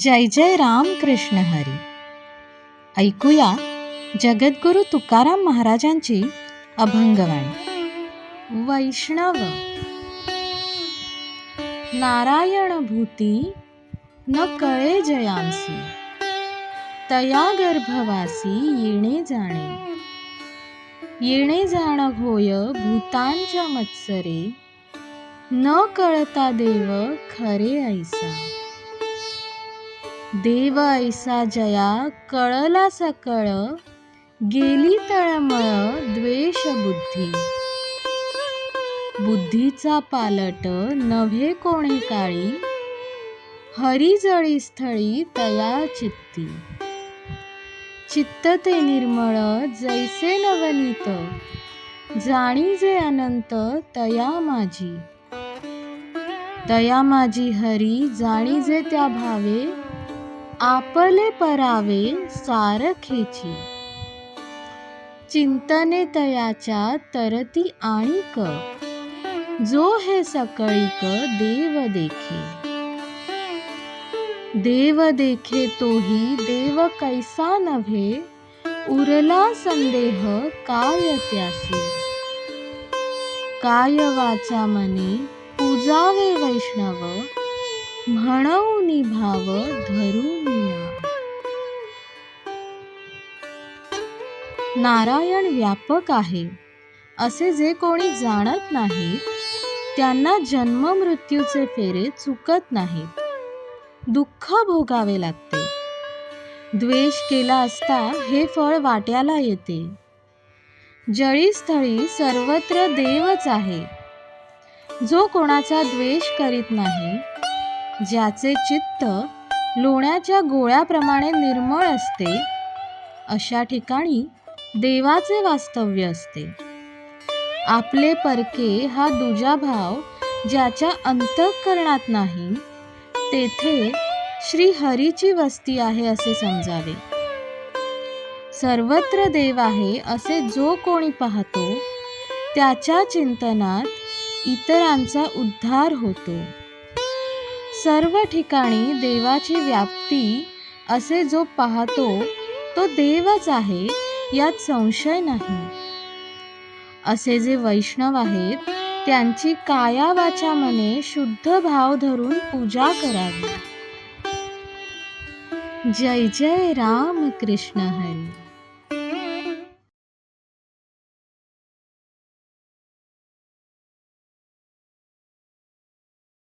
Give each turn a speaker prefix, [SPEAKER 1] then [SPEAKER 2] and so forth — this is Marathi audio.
[SPEAKER 1] जय जय राम कृष्ण हरी. ऐकूया जगद्गुरु तुकाराम महाराजांची अभंगवाणी वैष्णव. नारायण भूती न कळे जयांसी. तया गर्भवासी येणे जाणे. येणे जाण होय भूतांच्या मत्सरे. न कळता देव खरे ऐसा. देव ऐसा जया कळला सकळ गेली तळमळ द्वेष बुद्धी. बुद्धीचा पालट नव्हे कोणी काळी हरिजळी स्थळी तया चित्ती. चित्त ते निर्मळ जैसे नवनीत जाणी जे अनंत तया माझी तया माझी हरी जाणी जे त्या भावे आपले परावे सारखेची. चिंतने तयाच्या तरती आणिक. जो हे सकळीक देव देखे. देव देखे तोही देव कैसा नव्हे उरला संदेह काय त्यासी. काय वाचा मने पूजावे वैष्णव म्हणून भाव धरून नारायण व्यापक आहे. असे जे कोणी जाणत नाही त्यांना जन्म मृत्यूचे फेरे चुकत नाहीत. दुःख भोगावे लागते. द्वेष केला असता हे फळ वाट्याला येते. जळीस्थळी सर्वत्र देवच आहे. जो कोणाचा द्वेष करीत नाही ज्याचे चित्त लोण्याच्या गोळ्याप्रमाणे निर्मळ असते अशा ठिकाणी देवाचे वास्तव्य असते. आपले परके हा दुजा भाव ज्याच्या अंतःकरणात नाही तेथे श्री हरीची वस्ती आहे असे समजावे. सर्वत्र देव आहे असे जो कोणी पाहतो त्याच्या चिंतनात इतरांचा उद्धार होतो. सर्व ठिकाणी देवाची व्याप्ती असे जो पाहतो तो देवच आहे यात संशय नाही. असे जे वैष्णव आहेत त्यांची काया वाचा मने शुद्ध भाव धरून पूजा करावी. जय जय राम कृष्ण हरी.